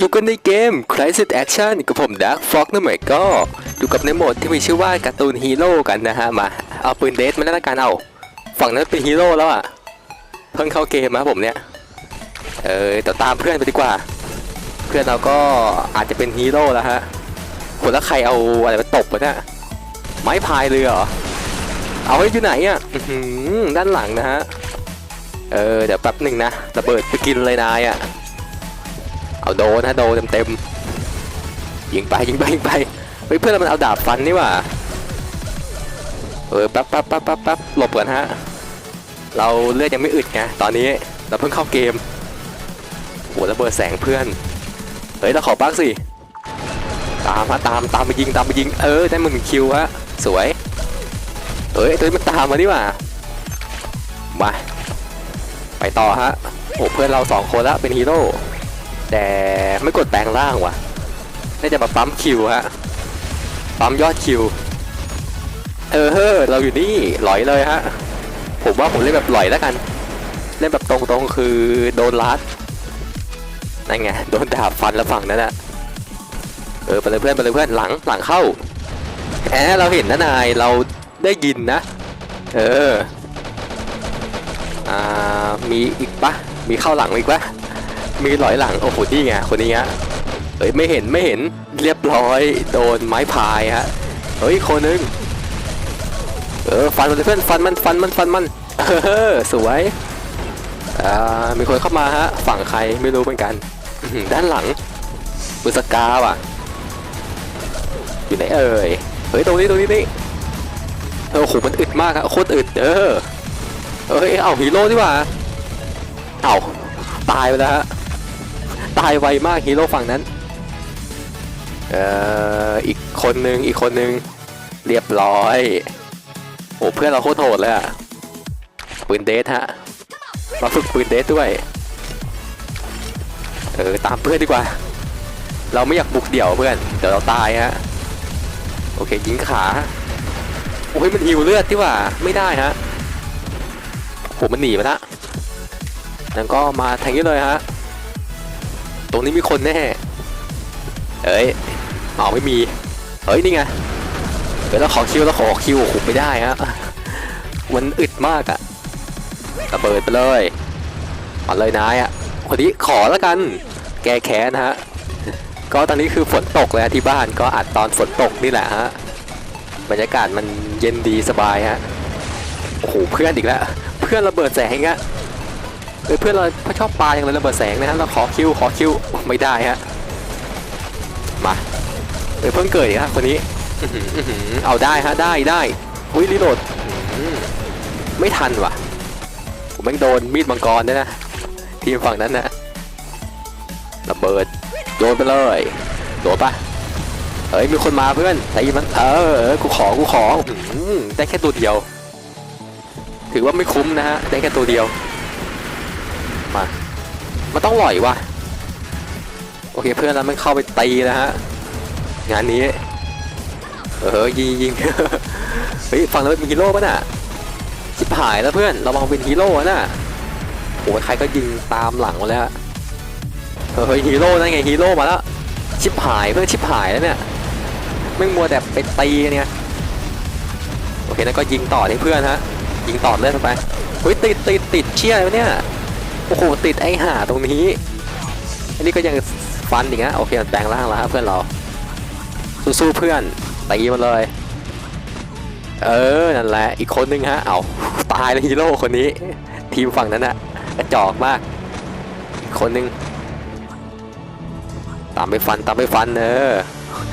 อยู่กันในเกม Crisis Action กับผมดักฟ็อกนั่นหมายก็อยู่กับในโหมดที่มีชื่อว่าการ์ตูนฮีโร่กันนะฮะ มา เอาปืนเดสมาแล้วละกันเอา ฝั่งนั้นเป็นฮีโร่แล้วอะ เพิ่งเข้าเกมมาผมเนี่ย เออแต่ตามเพื่อนไปดีกว่า เพื่อนเราก็อาจจะเป็นฮีโร่แล้วฮะคนละใครเอาอะไรมาตบวะเนี่ยไม้พายเรือเหรอ เอาไว้อยู่ไหนอะด้านหลังนะฮะ เออเดี๋ยวแป๊บหนึ่งนะระเบิดไปกินเลยนายอะ เอาโดนะโดเต็มๆยิงไปยิงไปยิงไปเฮ้ยเพื่อนเรามันเอาดาบฟันนี่หว่าเออแป๊บแป๊บแป๊บแป๊บแป๊บหลบก่อนฮะเราเลือดยังไม่อึดไงตอนนี้เราเพิ่งเข้าเกมโหระเบิดแสงเพื่อนเฮ้ยเราขอบ้างสิตามมาตามตามไปยิงตามไปยิงเออได้มึงคิวฮะสวยเอ้ยตัวนี้มันตามมานี่ว่ามาไปต่อฮะโอ้เพื่อนเราสองคนละเป็นฮีโร่ แต่ไม่กดแปลงร่างว่ะ น่าจะมาปั๊มคิวฮะ ปั๊มยอดคิว เออเฮ้อเราอยู่นี่หลอยเลยฮะ ผมว่าผมเล่นแบบหลอยแล้วกัน เล่นแบบตรงๆคือโดนลัดนั่นไงโดนดาบฟันแล้วฝั่งนั้นอะเออไปเลยเพื่อนไปเลยเพื่อนหลังหลังเข้าแอบเราเห็นนะนายเราได้ยินนะ เออ อ่า มีอีกปะมีเข้าหลังอีกปะ มีหลอยหลังโอ้โหนี่ไงคนนี้ฮะเฮ้ยไม่เห็นไม่เห็นเรียบร้อยโดนไม้พายฮะเฮ้ยคนนึงเออฟันมันเพื่อนฟันมันฟันมันฟันมันเออสวยอ่ามีคนเข้ามาฮะฝั่งใครไม่รู้เหมือนกันด้านหลังบุสกาว่ะอยู่ไหนเอ่ยเฮ้ยตรงนี้ตรงนี้นี่เออโอ้โหมันอึดมากอะโคตรอึดเออเฮ้ยเอาฮีโร่ดีกว่าเอาตายไปแล้วฮะ ตายไวมากฮีโร่ฝั่งนั้น เอ่ออีกคนนึงอีกคนนึงเรียบร้อย โอ้เพื่อนเราโคตรโหดเลยอะปืนเดทฮะมาฝึกปืนเดทด้วย เออตามเพื่อนดีกว่า เราไม่อยากบุกเดี่ยวเพื่อน เดี๋ยวเราตายฮะ โอเคยิงขาโอ้ยมันหิวเลือดที่ว่าไม่ได้ฮะโหมันหนีไปละแล้วก็มาแทงนี้เลยฮะ ตรงนี้มีคนแน่เอ้ยเอาไม่มี เฮ้ยนี่ไงเดี๋ยวเราขอคิวเราขอคิวโอ้โหไม่ได้ฮะมันอึดมากอะระเบิดไปเลยมาเลยนายอะคนนี้ขอแล้วกัน แก้แค้นฮะ ก็ตอนนี้คือฝนตกเลยที่บ้านก็อัดตอนฝนตกนี่แหละฮะ บรรยากาศมันเย็นดีสบายฮะ โอ้โหเพื่อนอีกแล้ว เพื่อนระเบิดแสงอะ เพื่อนเราเขาชอบปลาอย่างเลยระเบิดแสงนะฮะเราขอคิวขอคิวไม่ได้ฮะมาเออเพิ่งเกิดอีกฮะคนนี้อื้อหืออื้อหือเอาได้ฮะได้ได้อุ้ยรีโหลดไม่ทันว่ะผมแม่งโดนมีดมังกรด้วยนะทีมฝั่งนั้นนะระเบิดโยนไปเลยโดนปะเฮ้ยมีคนมาเพื่อนไอ้มันเออเออกูขอกูขอหือได้แค่ตัวเดียว ถือว่าไม่คุ้มนะฮะได้แค่ตัวเดียว มันต้องหล่อยวะโอเคเพื่อนเราไม่เข้าไปตีนะฮะงานนี้เออยิงยิงเฮ้ยฝั่งเราเป็นฮีโร่ป่ะน่ะชิบหายแล้วเพื่อนระวังเป็นฮีโร่น่ะโอ้ยใครก็ยิงตามหลังมาแล้วเฮ้ยฮีโร่นั่นไงฮีโร่มาแล้วชิบหายเพื่อนชิบหายแล้วเนี่ยไม่มัวแต่ไปตีเนี่ยโอเคนั่นก็ยิงต่อที่เพื่อนฮะยิงต่อเลื่อนไปเฮ้ยติดติดติดเชี่ยเนี่ย โอ้โหติดไอ้ห่าตรงนี้ อันนี้ก็ยังฟันอีกนะโอเคมันแปลงร่างแล้วครับเพื่อนเรา สู้ๆเพื่อนตีมันเลย เออนั่นแหละอีกคนนึงฮะเอาตายเลยฮีโร่คนนี้ ทีมฝั่งนั้นอะกระจอกมากอีกคนนึงตามไปฟันตามไปฟันเออ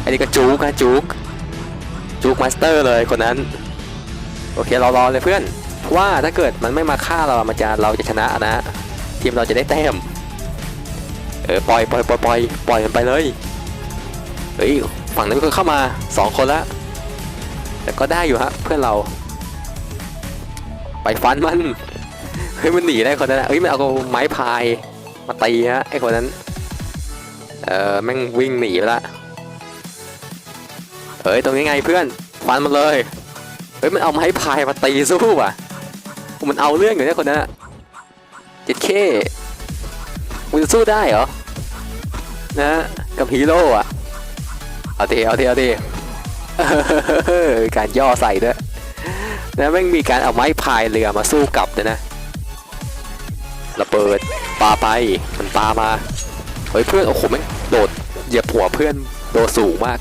อันนี้ก็จุกฮะจุกจุกมาสเตอร์เลยคนนั้น โอเคเรารอเลยเพื่อนว่าถ้าเกิดมันไม่มาฆ่าเรามันจะเราจะชนะนะ ทีมเราจะได้แต้ม เออปล่อยปล่อยปล่อยปล่อยปล่อยมันไปเลยเฮ้ยฝั่งนั้นมีคนเข้ามาสองคนละแต่ก็ได้อยู่ฮะเพื่อนเรา ไปฟันมันเฮ้ยมันหนีได้คนนั้นเฮ้ยมันเอาไม้พายมาตีฮะไอคนนั้นเออแม่งวิ่งหนีไปละเฮ้ยตรงนี้ไงเพื่อนฟันมันเลยเฮ้ยมันเอาไม้พายมาตีสู้ว่ะมันเอาเรื่องอยู่เนี่ยคนนั้นอะ เจ็ดเคมึงจะสู้ได้เหรอ นะ กับฮีโร่อะเอาเทเอาเทเอาเทเออการย่อใส่ด้วยนะแม่งมีการเอาไม้พายเรือมาสู้กลับด้วยนะระเบิดปาไปมันปามาเฮ้ยเพื่อนโอ้โหแม่งโดดเหยียบหัวเพื่อนโดดสูงมาก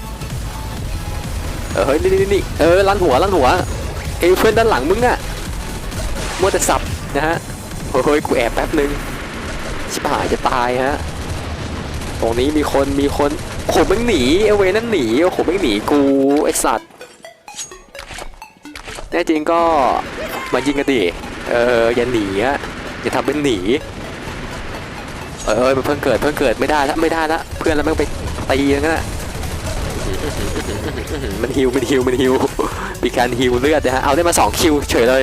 เออเฮ้ยนี่นี่นี่เออลันหัวลันหัวไอ้เพื่อนด้านหลังมึงอะมัวแต่สับนะฮะ เฮ้ยกูแอบแป๊บนึงชิบหายจะตายฮะ ตรงนี้มีคนมีคนโอ้โหแม่งหนีไอเวนั่นหนีโอ้โหแม่งหนีกูไอสัตว์แน่จริงก็มายิงกันดิเอออย่าหนีอะอย่าทำเป็นหนีเออมันเพิ่งเกิดเพิ่งเกิดไม่ได้ละไม่ได้ละเพื่อนเราแม่งไปตีอย่างนั้นอะมันฮิวมันฮิวมันฮิวมีการฮิวเลือดนะฮะเอาได้มาสองคิวเฉยเลย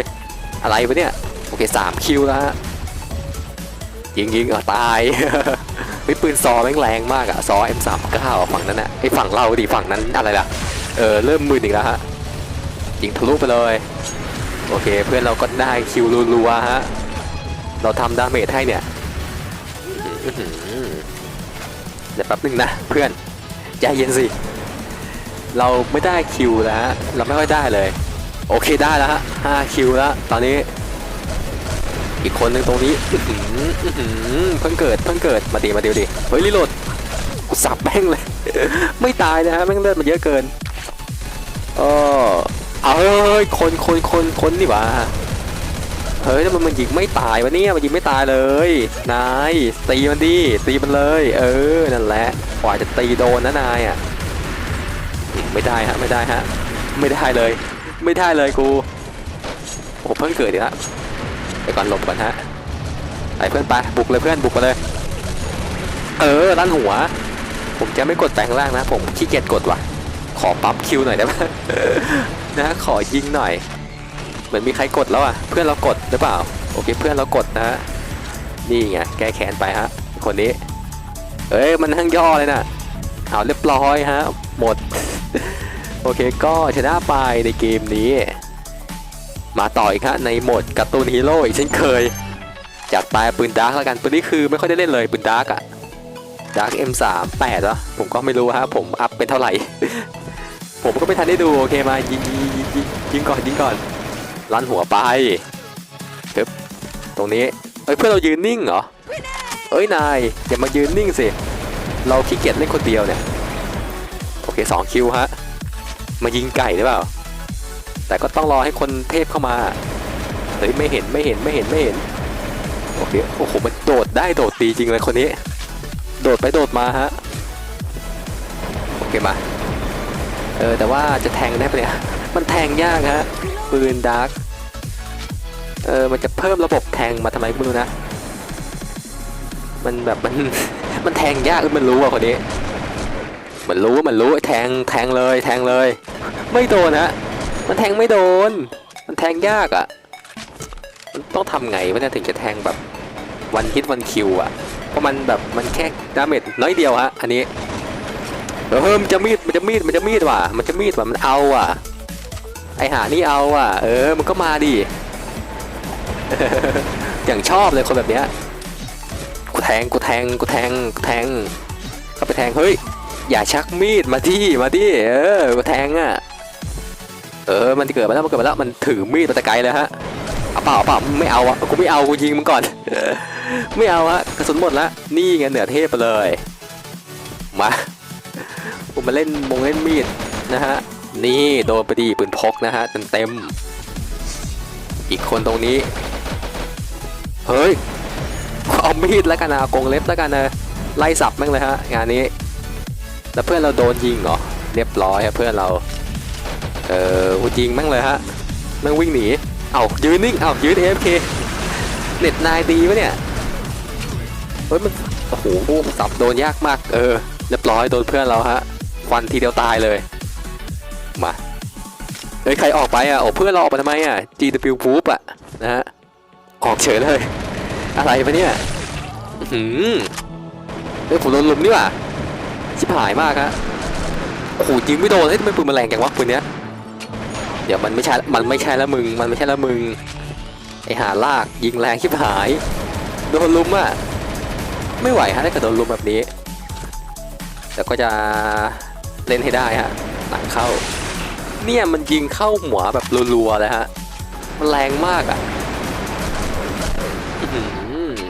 อะไรวะเนี่ย อเคสามคิวแล้วฮะยิงยิงอะตายไม่ปืนซอแม่งแรงมากอะซอ M39 ฝั่งนั้นอะไอฝั่งเราดิฝั่งนั้นอะไรล่ะเออเริ่มมืนอีกแล้วฮะยิงทะลุไปเลยโอเคเพื่อนเราก็ได้คิวรัวๆฮะเราทำดาเมจให้เนี่ยเดี๋ยวแป๊บนึงนะเพื่อนใจเย็นสิเราไม่ได้คิวแล้วฮะเราไม่ค่อยได้เลย โอเคได้แล้วฮะห้าคิวแล้วตอนนี้ อีกคนหนึ่งตรงนี้อื้อหืออื้อหือเพิ่งเกิดเพิ่งเกิดมาดีมาดีดิเฮ้ยรีโหลดกูสับแม่งเลย ไม่ตายนะฮะแม่งเลือดมันเยอะเกินเออเอาเฮ้ยคนคนคนคนนี่หว่าเฮ้ยทำไมมันยิงไม่ตายวะเนี่ยมันยิงไม่ตายเลยนายตีมันดิตีมันเลย เออนั่นแหละกว่าจะตีโดนนะนายอะไม่ได้ฮะไม่ได้ฮะไม่ได้เลย ไม่ได้เลยกูโอ้เพิ่งเกิดอีกแล้ว ไปก่อนหลบก่อนฮะไปเพื่อนไปบุกเลยเพื่อนบุกมาเลย เออด้านหัว ผมจะไม่กดแปลงร่างนะ ผมขี้เกียจกดว่ะ ขอปั๊บคิวหน่อยได้ไหมนะขอยิงหน่อย เหมือนมีใครกดแล้วอะ เพื่อนเรากดหรือเปล่า โอเค เพื่อนเรากดนะฮะนี่ไงแก้แค้นไปฮะ คนนี้ เอ้ยมันทั้งย่อเลยนะเอาเรียบร้อยฮะหมด โอเคก็ชนะไปในเกมนี้ มาต่ออีกฮะในโหมดการ์ตูนฮีโร่อีกเช่นเคยจัดไปปืนดาร์กแล้วกันปืนนี้คือไม่ค่อยได้เล่นเลยปืนดาร์กอะดาร์ก M3 8เหรอผมก็ไม่รู้ฮะผมอัพเป็นเท่าไหร่ ผมก็ไม่ทันได้ดูโอเคมายิงยิงยิงยิงก่อนยิงก่อนลั่นหัวไปปึ๊บตรงนี้เอ้ยเพื่อนเรายืนนิ่งเหรอเอ้ยนายอย่ามายืนนิ่งสิเราขี้เกียจเล่นคนเดียวเนี่ยโอเคสองคิวฮะมายิงไก่หรือเปล่า แต่ก็ต้องรอให้คนเทพเข้ามาเฮ้ยไม่เห็นไม่เห็นไม่เห็นไม่เห็นโอเคโอ้โหมันโดดได้โดดตีจริงเลยคนนี้ โดดไปโดดมาฮะโอเคมาเออแต่ว่าจะแทงได้ปะเนี่ยมันแทงยากฮะปืนดาร์กเออมันจะเพิ่มระบบแทงมาทำไมไม่รู้นะ มันแบบมันมันแทงยากเออมันรู้อะคนนี้มันรู้มันรู้แทงแทงเลยแทงเลย ไม่โดนฮะ มันแทงไม่โดน มันแทงยากอะ มันต้องทำไงวะเนี่ยถึงจะแทงแบบวันฮิตวันคิวอะ เพราะมันแบบมันแค่ดาเมจน้อยเดียวฮะ อันนี้เออมันจะมีด มันจะมีด มันจะมีดว่ะ มันจะมีดว่ะ มันเอาอะ ไอหานี่เอาอะ เออ มันก็มาดิ อย่างชอบเลยคนแบบเนี้ย กูแทง กูแทง กูแทง กูแทงก็ไปแทง เฮ้ย อย่าชักมีดมาที่มาที่เออ กูแทงอะ เออมันเกิดมาแล้วมันเกิดมาแล้วมันถือมีดมาแต่ไกลเลยฮะเอาเปล่าเอาปล่าไม่เอาอะกูไม่เอากูยิงมันก่อน ไม่เอาฮะกระสุนหมดละนี่ไงเหนือเทพไปเลยมาผมมาเล่นมงเล่นมีดนะฮะนี่โดนไปดีปืนพกนะฮะเต็มเต็มอีกคนตรงนี้ เฮ้ยเอามีดแล้วกันนะเอากรงเล็บแล้วกันนะไล่สับแม่งเลยฮะงานนี้ แล้วเพื่อนเราโดนยิงเหรอเรียบร้อยครับเพื่อนเรา ออกูยิงแม่งเลยฮะแม่งวิ่งหนี เอ้ายืนนิ่ง เอ้ายืน AFK เน็ตนายดีปะเนี่ย เฮ้ยมัน โอ้โหสับโดนยากมาก เออ เรียบร้อยโดนเพื่อนเราฮะควันทีเดียวตายเลย มา เฮ้ย ใครออกไปอะโอ้เพื่อนเราออกไปทำไมอะ GW p o o p อะ นะฮะ ออกเฉยเลย อะไรปะเนี่ย หืมเฮ้ยผมโดนลุมนี่ว่าชิบหายมากฮะโอ้โหยิงไม่โดนเฮ้ยทำไมปืนมันแรงจังวะปืนเนี้ย เดี๋ยวมันไม่ใช่ มันไม่ใช่แล้วมึง มันไม่ใช่แล้วมึง ไอหาลากยิงแรงชิบหาย โดนลุมอะ ไม่ไหวฮะถ้าเกิดโดนลุมแบบนี้แล้วก็จะเล่นให้ได้ฮะ หลังเข้า เนี่ยมันยิงเข้าหัวแบบรัวๆเลยฮะ มันแรงมากอะ่ะ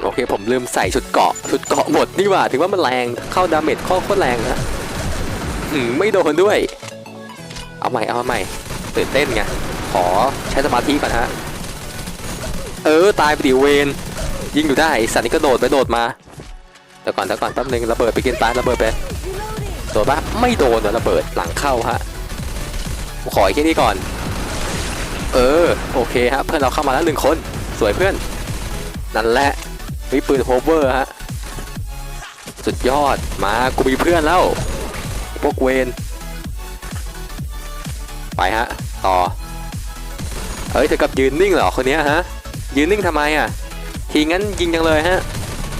โอเคผมลืมใส่ชุดเกาะ ชุดเกาะหมดนี่หว่า ถึงว่ามันแรงเข้าดาเมจข้อโคตรแรงนะไม่โดนด้วย เอาใหม่ เอาใหม่ ตื่นเต้นไง ขอใช้สมาธิก่อนฮะ เออ ตายไปดิเวนยิงอยู่ได้สัตว์นี่ก็โดดไปโดดมาเดี๋ยวก่อนเดี๋ยวก่อนแป๊บนึงระเบิดไปกินตายระเบิดไปโดดปะไม่โดนระเบิดหลังเข้าฮะกูขอแค่นี้ก่อน เออโอเคฮะเพื่อนเราเข้ามาแล้วหนึ่งคนสวยเพื่อน นั่นแหละมีปืนโฮเวอร์ฮะสุดยอดมากูมีเพื่อนแล้วพวกเวน ไปฮะ ต่อ เฮ้ยเธอกับยืนนิ่งเหรอคนนี้ฮะ ยืนนิ่งทำไมอะ ทีงั้นยิงจังเลยฮะ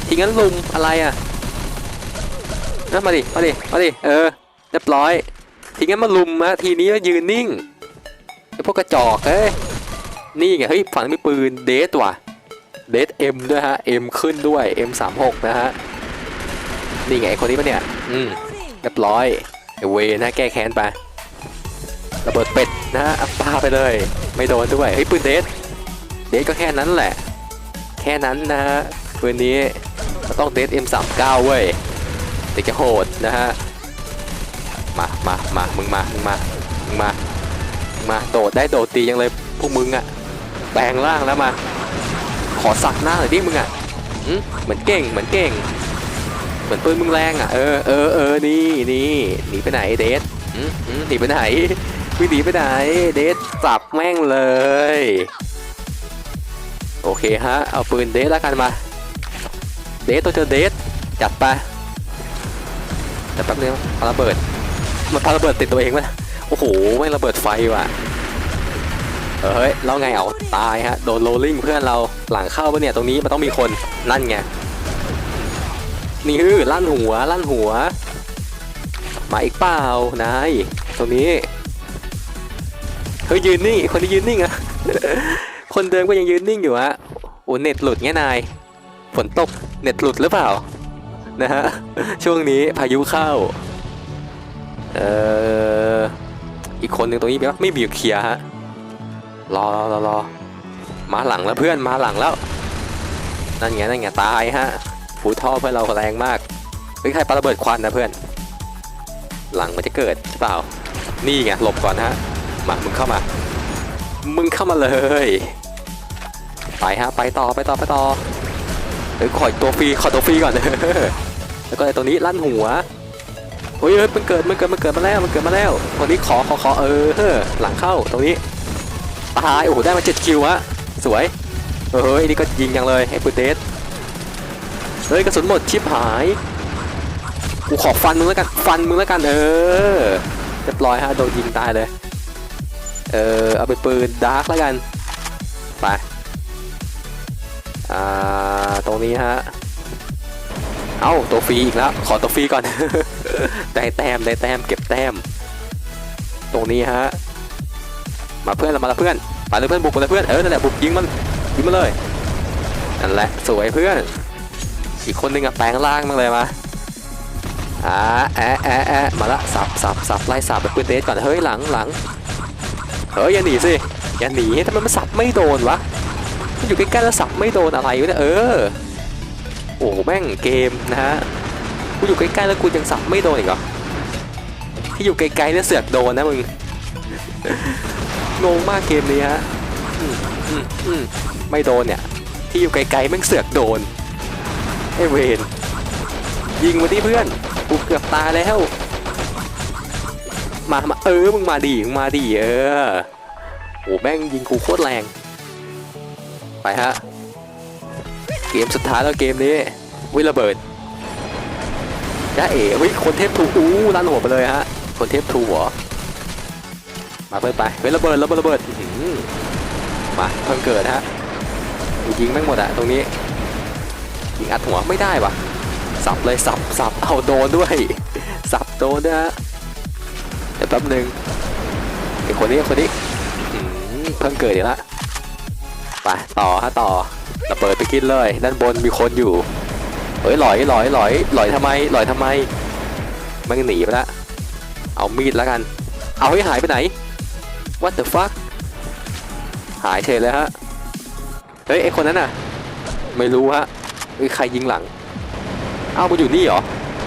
ทีงั้นลุมอะไรอะนะมาดิ มาดิ มาดิ เออ เรียบร้อย ทีงั้นมาลุมฮะ ทีนี้ก็ยืนนิ่งไอพวกกระจอกเอ้ย นี่ไง เฮ้ย ฝั่งมีปืนเดทว่ะ เดทเอ็มด้วยฮะ เอ็มขึ้นด้วย M36 นะฮะ นี่ไงคนนี้ปะเนี่ย อืม เรียบร้อยไอเวนะแก้แค้นไป ระเบิดเป็ดนะฮะอัปปาไปเลย ไม่โดนด้วยเฮ้ยปืนเดทเดทก็แค่นั้นแหละ แค่นั้นนะฮะปืนนี้ก็ต้องเดท M39 เว้ยถึงจะโหดนะฮะมามามามึงมามึงมามึงมามาโดดได้โดดตียังเลยพวกมึงอะแปลงร่างแล้วมา ขอสักหน้าหน่อยดิมึงอะเหมือนเก่งเหมือนเก่ง เหมือนปืนมึงแรงอะเออเออเออนี่นี่หนีไปไหนเดทหึหึหนีไปไหน วิ่งหนีไปไหน เดทจับแม่งเลย โอเคฮะ เอาปืนเดทแล้วกันมา เดทตัวเจอเดทจัดไปแต่แป๊บนึงพาระเบิด มันพาระเบิดติดตัวเองไหมโอ้โหไม่งระเบิดไฟว่ะเฮ้ยแล้วไงเอาตายฮะ โดนโรลลิ่งเพื่อนเราหลังเข้าปะเนี่ยตรงนี้มันต้องมีคนนั่นไงนี่คือลั่นหัวลั่นหัว มาอีกเปล่านายตรงนี้ เฮ้ยยืนนิ่งคนที่ยืนนิ่งอะคนเดิมก็ยังยืนนิ่งอยู่ฮะโอ้เน็ตหลุดเงี้ยนายฝนตกเน็ตหลุดหรือเปล่านะฮะช่วงนี้พายุเข้าเอ่ออีกคนหนึ่งตรงนี้ไม่มีเคลียร์ฮะรอรอรอมาหลังแล้วเพื่อนมาหลังแล้วนั่นไงนั่นไงตายฮะฟูท่อเพื่อนเราแรงมากเฮ้ยใครปาระเบิดควันนะเพื่อน หลังมันจะเกิดใช่เปล่า นี่ไงหลบก่อนฮะ มามึงเข้ามา มึงเข้ามาเลย ไปฮะไปต่อไปต่อไปต่อเดี๋ยวขออีกตัวฟรีขอตัวฟรีก่อนแล้วก็ไอ้ตัวนี้ลั่นหัวเฮ้ยเฮ้ยมันเกิดมันเกิดมันเกิดมาแล้วมันเกิดมาแล้วตัวนี้ขอขอขอเออหลังเข้าตรงนี้ตายโอ้โหได้มา7คิวฮะสวยเฮ้ยนี่ก็ยิงยังเลยไอ้ปืนเดสเฮ้ยกระสุนหมดชิบหายกูขอฟันมึงแล้วกันฟันมึงแล้วกันเออเรียบร้อยฮะโดนยิงตายเลย เออเอาเป็นปืนดาร์กแล้วกันไปอ่าตรงนี้ฮะเอาตัวฟรีอีกแล้วขอตัวฟรีก่อน ได้แต้มได้แต้มเก็บแต้ม ตรงนี้ฮะมาเพื่อนมาล้วเพื่อนไปเลยเพื่อนบุกไปเลยเพื่อนเออนั่นแหละบุกยิงมันยิงมันเลยนั่นแหละสวยเพื่อนอีกคนนึงอะแปลงร่างมาเลยมาอ่าแอะแอะแอะมาละสับสับสับไล่สับไปปืนเดสก่อนเฮ้ยหลังหลัง เฮ้ยอย่าหนีสิอย่าหนีทำไมมันสับไม่โดนวะมันอยู่ใกล้ๆแล้วสับไม่โดนอะไรวะเนี่ยเออโอ้แม่งเกมนะฮะกูอยู่ใกล้ๆแล้วกูยังสับไม่โดนอีกเหรอที่อยู่ไกลๆเนี่ยเสือกโดนนะมึงงงมากเกมนี้ฮะไม่โดนเนี่ย ที่อยู่ไกลๆแม่งเสือกโดนไอเวนยิงมาที่เพื่อนกูเกือบตายแล้ว มามาเออมึงมาดิมึงมาดิเออโอ้แม่งยิงกูโคตรแรง ไปฮะ เกมสุดท้ายแล้วเกมนี้วิระเบิดจ้าเอ๋วิคนเทพทูอู้ลั่นหัวไปเลยฮะ คนเทพทูหรอมาเปิดไปเฮ้ยระเบิดระเบิดระเบิดมาเพิ่งเกิดฮะยิงแม่งหมดอะตรงนี้ยิงอัดหัวไม่ได้วะสับเลยสับสับเอาโดนด้วย สับโดนด้วยฮะ แป๊บนึงไอคนนี้คนนี้เพิ่งเกิดอีกล้วไปต่อฮะต่อระเบิดไปกินเลย ด้านบนมีคนอยู่เฮ้ยหลอยหลอยหลอยหลอยทำไมหลอยทำไมมันหนีไปละเอามีดแล้วกัน เอาให้หายไปไหน what the fuck หายเฉยเลยฮะเฮ้ยไอคนนั้นน่ะ ไม่รู้ฮะเฮ้ยใครยิงหลัง เอ้ามันอยู่นี่เหรอ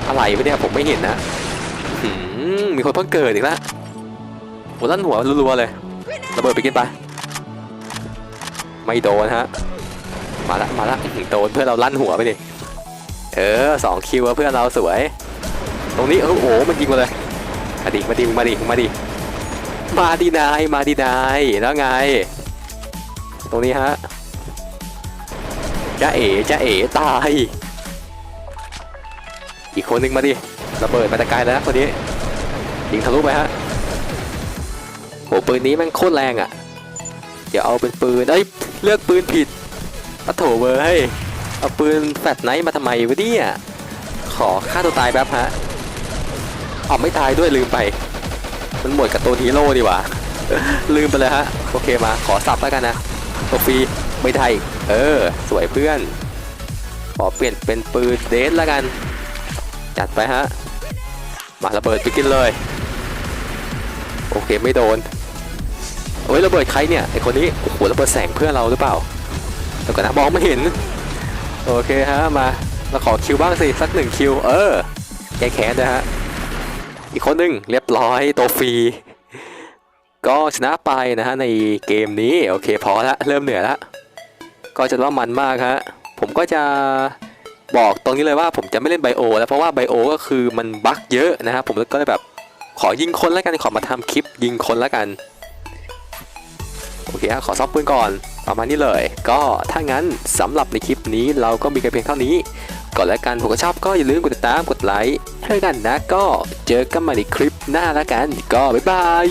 อะไรวะเนี่ยผมไม่เห็นนะ มีคนเพิ่งเกิดอีกแล้วหัวลั่นหัวรัวๆเลยระเบิดไปกินไปไม่โดนฮะมาละมาละโดนเพื่อนเราลั่นหัวไปดิเออสองคิวเพื่อนเราสวย ตรงนี้เออโอ้โหมันยิงมาเลยมาดิมาดิมาดิมาดิมาดีนายมาดีนายแล้วไง ตรงนี้ฮะจ้าเอ๋จ้าเอ๋ตาย อีกคนนึงมาดิระเบิดมาแตะไกลแล้วคนนี้ ยิงทะลุไปฮะโหปืนนี้แม่งโคตรแรงอะ เดี๋ยวเอาเป็นปืนเอ้ยเลือกปืนผิดปะโถเว้ยเอาปืนแฟลชไนท์มาทำไมวะเนี่ยขอฆ่าตัวตายแป๊บฮะเอาไม่ตายด้วยลืมไป มันหมดกับตัวฮีโร่ดีกว่าลืมไปเลยฮะโอเคมาขอสับแล้วกันนะตัวฟรีไม่ได้เออ สวยเพื่อน ขอเปลี่ยนเป็นปืนเดสแล้วกัน จัดไปฮะ มาระเบิดไปกินเลย โอเคไม่โดนโอ้ยระเบิดใครเนี่ยไอคนนี้โอ้โหระเบิดแสงเพื่อนเราหรือเปล่าเดี๋ยวก่อนะมองไม่เห็นโอเคฮะมาเราขอคิวบ้างสิสักหนึ่งคิวเออแก้แค้นนะฮะอีกคนหนึ่งเรียบร้อยตัวฟรีก็ชนะไปนะฮะในเกมนี้โอเคพอละเริ่มเหนื่อยละก็จะว่ามันมากฮะผมก็จะบอกตรงนี้เลยว่าผมจะไม่เล่นไบโอแล้วเพราะว่าไบโอก็คือมันบั๊กเยอะนะครับผมก็เลยแบบ ขอยิงคนแล้วกันขอมาทำคลิปยิงคนแล้วกันโอเคฮะขอซ่อมปืนก่อนประมาณนี้เลย ก็ถ้างั้นสำหรับในคลิปนี้เราก็มีกันเพียงเท่านี้ก่อนแล้วกันผมก็ชอบก็อย่าลืมกดติดตามกดไลค์ให้กันนะ ก็เจอกันใหม่ในคลิปหน้าแล้วกัน ก็บ๊ายบาย